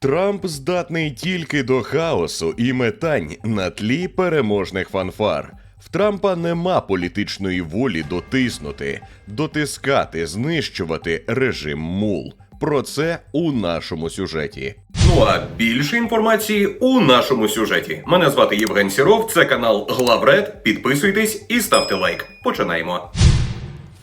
Трамп здатний тільки до хаосу і метань на тлі переможних фанфар. В Трампа нема політичної волі дотиснути, дотискати, знищувати режим мул. Про це у нашому сюжеті. Ну а більше інформації у нашому сюжеті. Мене звати Євген Сіров, це канал Главред. Підписуйтесь і ставте лайк. Починаємо.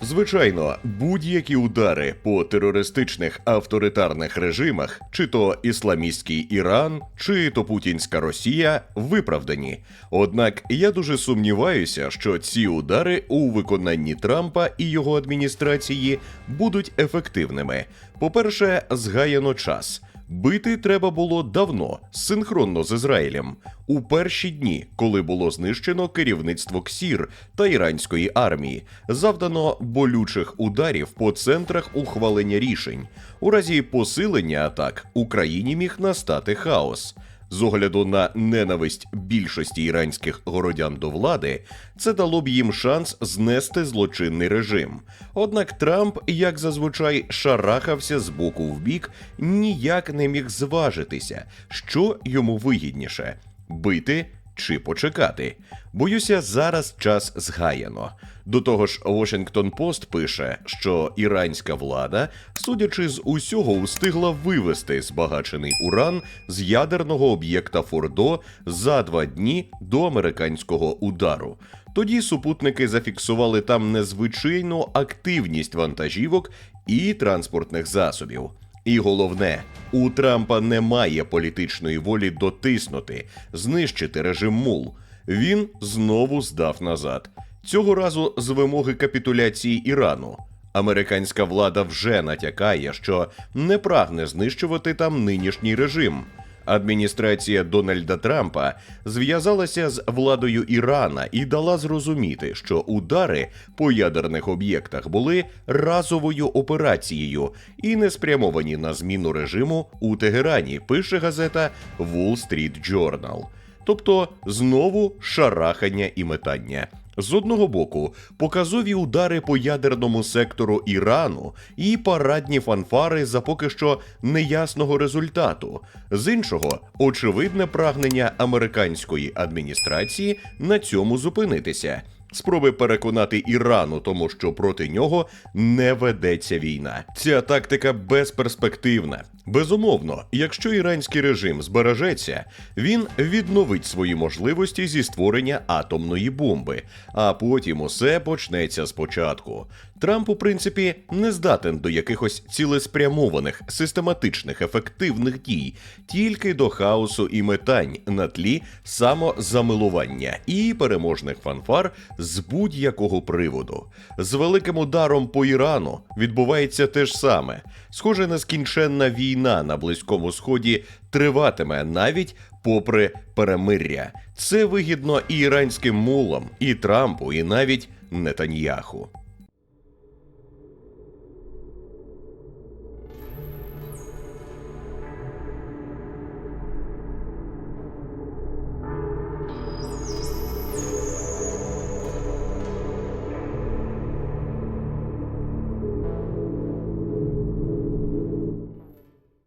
Звичайно, будь-які удари по терористичних авторитарних режимах, чи то ісламістський Іран, чи то путінська Росія, виправдані. Однак я дуже сумніваюся, що ці удари у виконанні Трампа і його адміністрації будуть ефективними. По-перше, згаяно час. Бити треба було давно, синхронно з Ізраїлем, у перші дні, коли було знищено керівництво КСІР та іранської армії, завдано болючих ударів по центрах ухвалення рішень. У разі посилення атак Україні міг настати хаос. З огляду на ненависть більшості іранських городян до влади, це дало б їм шанс знести злочинний режим. Однак Трамп, як зазвичай, шарахався з боку в бік, ніяк не міг зважитися, що йому вигідніше бити чи почекати. Боюся, зараз час згаяно. До того ж, Washington Post пише, що іранська влада, судячи з усього, устигла вивести збагачений уран з ядерного об'єкта Фордо за два дні до американського удару. Тоді супутники зафіксували там незвичайну активність вантажівок і транспортних засобів. І головне, у Трампа немає політичної волі дотиснути, знищити режим мул. Він знову здав назад. Цього разу з вимоги капітуляції Ірану. Американська влада вже натякає, що не прагне знищувати там нинішній режим. Адміністрація Дональда Трампа зв'язалася з владою Ірана і дала зрозуміти, що удари по ядерних об'єктах були разовою операцією і не спрямовані на зміну режиму у Тегерані. Пише газета Wall Street Journal. Тобто знову шарахання і метання. З одного боку, показові удари по ядерному сектору Ірану і парадні фанфари за поки що неясного результату. З іншого, очевидне прагнення американської адміністрації на цьому зупинитися. Спроби переконати Іран у тому, що проти нього не ведеться війна. Ця тактика безперспективна. Безумовно, якщо іранський режим збережеться, він відновить свої можливості зі створення атомної бомби, а потім усе почнеться спочатку. Трамп, у принципі, не здатен до якихось цілеспрямованих, систематичних, ефективних дій, тільки до хаосу і метань на тлі самозамилування і переможних фанфар з будь-якого приводу. З великим ударом по Ірану відбувається те ж саме. Схоже, нескінченна війна на Близькому Сході триватиме навіть попри перемир'я. Це вигідно і іранським мулам, і Трампу, і навіть Нетаньяху.